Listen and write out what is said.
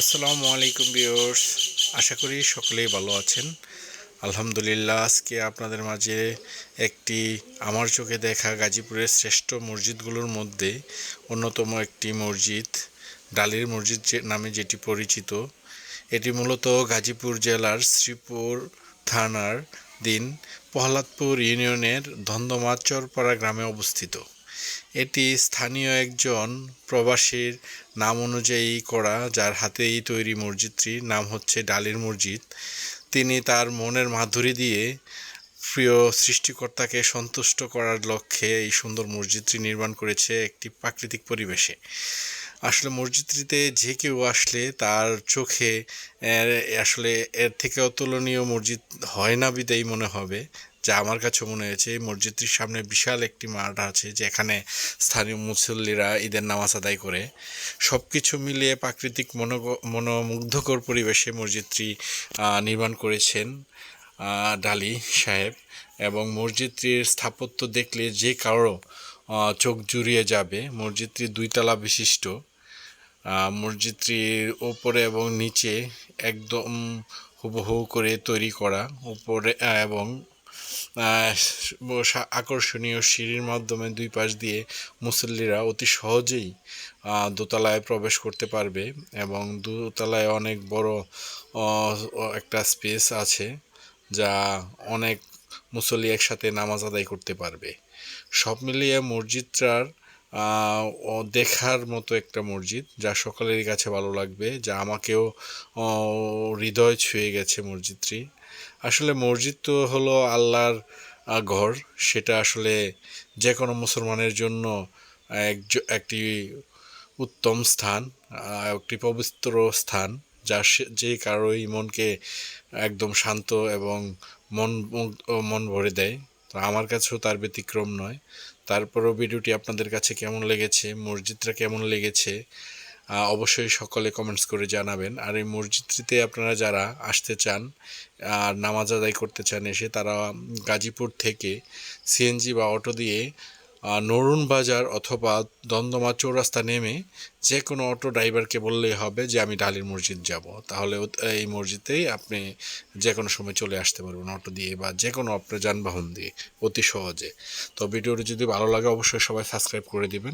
আসসালামু আলাইকুম বিয়র্স আশা করি সকলেই ভালো আছেন। আলহামদুলিল্লাহ, আজকে আপনাদের মাঝে একটি আমার চোখে দেখা গাজীপুরের শ্রেষ্ঠ মসজিদগুলোর মধ্যে অন্যতম একটি মসজিদ, ডালির মসজিদ নামে যেটি পরিচিত। এটি মূলত গাজীপুর জেলার শ্রীপুর থানার দিন প্রহ্লাদপুর ইউনিয়নের ধন্দমাচরপাড়া গ্রামে অবস্থিত। এটি স্থানীয় একজন প্রবাসীর নাম অনুযায়ী করা, যার হাতেই তৈরি মসজিদটির নাম হচ্ছে ডালির মসজিদ। তিনি তার মনের মাধুরী দিয়ে প্রিয় সৃষ্টিকর্তাকে সন্তুষ্ট করার লক্ষ্যে এই সুন্দর মসজিদটি নির্মাণ করেছে একটি প্রাকৃতিক পরিবেশে। আসলে মসজিদটিতে যে কেউ আসলে তার চোখে আসলে এর থেকে অতুলনীয় মসজিদ হয় না বিদায়ী মনে হবে। যা আমার কাছে মনে হয়েছে, এই মসজিদটির সামনে বিশাল একটি মাঠ আছে, যেখানে স্থানীয় মুসল্লিরা ঈদের নামাজ আদায় করে। সব কিছু মিলিয়ে প্রাকৃতিক মনোগ মনোমুগ্ধকর পরিবেশে মসজিদটি নির্মাণ করেছেন ডালি সাহেব। এবং মসজিদটির স্থাপত্য দেখলে যে কারও চোখ জুড়িয়ে যাবে, মসজিদটি দুইতলা বিশিষ্ট। মসজিদটির ওপরে এবং নিচে একদম হুবহু করে তৈরি করা, উপরে এবং আকর্ষণীয় সিঁড়ির মাধ্যমে দুই পাশ দিয়ে মুসল্লিরা অতি সহজেই দোতলায় প্রবেশ করতে পারবে এবং দোতলায় অনেক বড় একটা স্পেস আছে যা অনেক মুসল্লি একসাথে নামাজ আদায় করতে পারবে। সব মিলিয়ে মসজিদটার দেখার মতো একটা মসজিদ যা সকলের কাছে ভালো লাগবে, যা আমাকেও হৃদয় ছুঁয়ে গেছে মসজিদটি। আসলে মসজিদ তো হলো আল্লাহর ঘর। সেটা আসলে যে কোনো মুসলমানের জন্য এক একটি উত্তম স্থান একটি পবিত্র স্থান, যা যে কারোই মনকে একদম শান্ত এবং মন মন ভরে দেয়। তো আমার কাছেও তার ব্যতিক্রম নয়। তারপরেও ভিডিওটি আপনাদের কাছে কেমন লেগেছে, মসজিদটা কেমন লেগেছে অবশ্যই সকলে কমেন্টস করে জানাবেন। আর এই মসজিদটিতে আপনারা যারা আসতে চান আর নামাজ আদায় করতে চান, এসে তারা গাজীপুর থেকে সিএনজি বা অটো দিয়ে নরুন বাজার অথবা দন্দমা চৌরাস্তা নেমে যে কোনো অটো ড্রাইভারকে বললেই হবে যে, আমি ডালির মসজিদ যাব। তাহলে এই মসজিদেই আপনি যে কোনো সময় চলে আসতে পারবেন অটো দিয়ে বা যে কোনো আপনার যানবাহন দিয়ে অতি সহজে। তো ভিডিওটি যদি ভালো লাগে, অবশ্যই সবাই সাবস্ক্রাইব করে দিবেন।